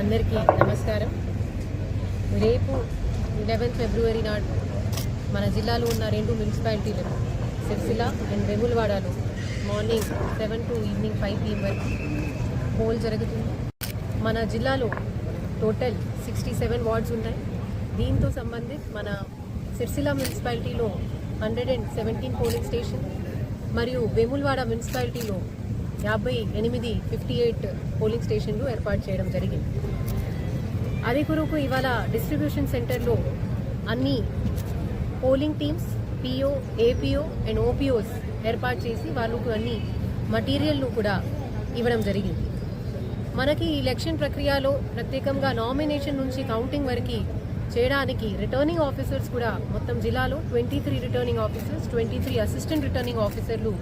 అందరికీ నమస్కారం. రేపు లెవెన్త్ ఫిబ్రవరి నాడు మన జిల్లాలో ఉన్న రెండు మున్సిపాలిటీలు Sircilla and వెములవాడలో morning seven to evening five PM వరకు పోల్ జరుగుతుంది. మన జిల్లాలో టోటల్ సిక్స్టీ సెవెన్ వార్డ్స్ ఉన్నాయి. దీంతో సంబంధిత మన సిరిసిల్ల మున్సిపాలిటీలో hundred and seventeen polling station మరియు వేములవాడ మున్సిపాలిటీలో యాభై ఎనిమిది ఫిఫ్టీ ఎయిట్ పోలింగ్ స్టేషన్లు ఏర్పాటు చేయడం జరిగింది. అదే కొరకు ఇవాళ డిస్ట్రిబ్యూషన్ సెంటర్లో అన్ని polling teams PO APO and OPOs ఏర్పాటు చేసి వాళ్ళకు అన్ని మటీరియల్ను కూడా ఇవ్వడం జరిగింది. మనకి ఎలక్షన్ ప్రక్రియలో ప్రత్యేకంగా నామినేషన్ నుంచి కౌంటింగ్ వరకు చేయడానికి రిటర్నింగ్ ఆఫీసర్స్ కూడా మొత్తం జిల్లాలో twenty three returning officers twenty three assistant returning ఆఫీసర్లు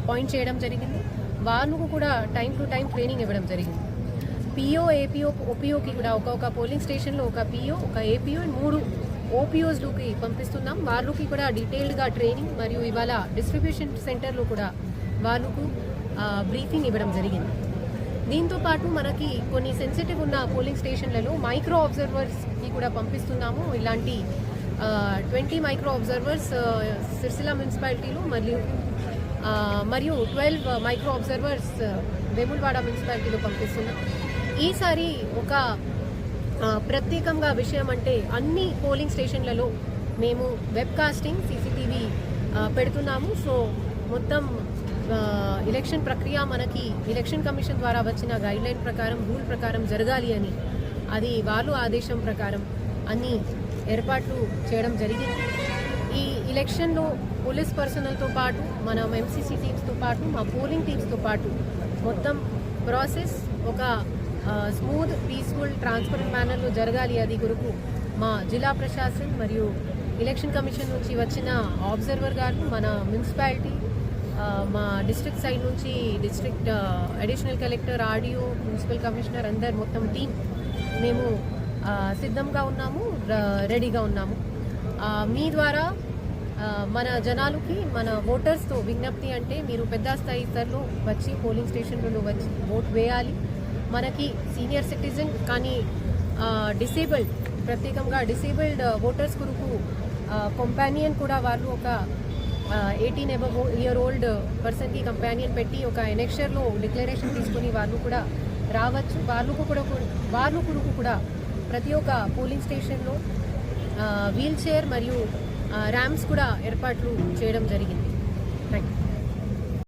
అపాయింట్ చేయడం జరిగింది. వాళ్ళకు కూడా టైం టు టైం ట్రైనింగ్ ఇవ్వడం జరిగింది. పిఓ ఏపీఓ ఓపీఓకి కూడా ఒక్కొక్క పోలింగ్ స్టేషన్లో ఒక పిఓ ఒక ఏపీఓ మూడు ఓపీఓస్లోకి పంపిస్తున్నాం. వాళ్ళకి కూడా డీటెయిల్డ్గా ట్రైనింగ్ మరియు ఇవాళ డిస్ట్రిబ్యూషన్ సెంటర్లో కూడా వాళ్ళకు బ్రీఫింగ్ ఇవ్వడం జరిగింది. దీంతో పాటు మనకి కొన్ని సెన్సిటివ్ ఉన్న పోలింగ్ స్టేషన్లలో మైక్రో అబ్జర్వర్స్కి కూడా పంపిస్తున్నాము. ఇలాంటి ట్వంటీ మైక్రో అబ్జర్వర్స్ సిరిసిల్ల మున్సిపాలిటీలో మరియు మరియు twelve uh, micro observers uh, Vemulawada మున్సిపాలిటీలో పంపిస్తున్నాం. ఈసారి ఒక ప్రత్యేకంగా విషయం అంటే అన్ని పోలింగ్ స్టేషన్లలో మేము వెబ్ కాస్టింగ్ సీసీటీవీ పెడుతున్నాము. సో మొత్తం ఎలక్షన్ ప్రక్రియ మనకి ఎలక్షన్ కమిషన్ ద్వారా వచ్చిన గైడ్లైన్ ప్రకారం రూల్ ప్రకారం జరగాలి అని అది వాళ్ళు ఆదేశం ప్రకారం అన్ని ఏర్పాట్లు చేయడం జరిగింది. ఈ ఎలక్షన్లో పోలీస్ పర్సనల్తో పాటు మన ఎంసీసీ టీమ్స్తో పాటు మా పోలింగ్ టీమ్స్తో పాటు మొత్తం ప్రాసెస్ ఒక స్మూత్ పీస్ఫుల్ ట్రాన్స్పరెంట్ మేనర్లో జరగాలి అది కొరకు మా జిల్లా ప్రశాసన్ మరియు ఎలక్షన్ కమిషన్ నుంచి వచ్చిన ఆబ్జర్వర్ గారు మన మున్సిపాలిటీ మా డిస్ట్రిక్ట్ సైడ్ నుంచి డిస్ట్రిక్ట్ అడిషనల్ కలెక్టర్ ఆడియో మున్సిపల్ కమిషనర్ అందరు మొత్తం టీం మేము సిద్ధంగా ఉన్నాము రెడీగా ఉన్నాము. మీ ద్వారా మన జనాలకి మన ఓటర్స్తో విజ్ఞప్తి అంటే మీరు పెద్ద స్థాయి స్థాయిలో వచ్చి పోలింగ్ స్టేషన్లలో వచ్చి ఓట్ వేయాలి. మనకి సీనియర్ సిటిజన్ కానీ డిసేబుల్డ్ ప్రత్యేకంగా డిసేబుల్డ్ ఓటర్స్ కొరకు కంపానియన్ కూడా వాళ్ళు ఒక ఎయిటీన్ అబవ్ ఇయర్ ఓల్డ్ పర్సన్కి కంపానియన్ పెట్టి ఒక ఎనెక్షర్లో డిక్లరేషన్ తీసుకుని వాళ్ళు కూడా రావచ్చు. వాళ్ళకు కూడా వాళ్ళు కొరకు కూడా ప్రతి ఒక్క పోలింగ్ స్టేషన్లో వీల్ చైర్ మరియు ర్యామ్స్ కూడా ఏర్పాట్లు చేయడం జరిగింది. Thank you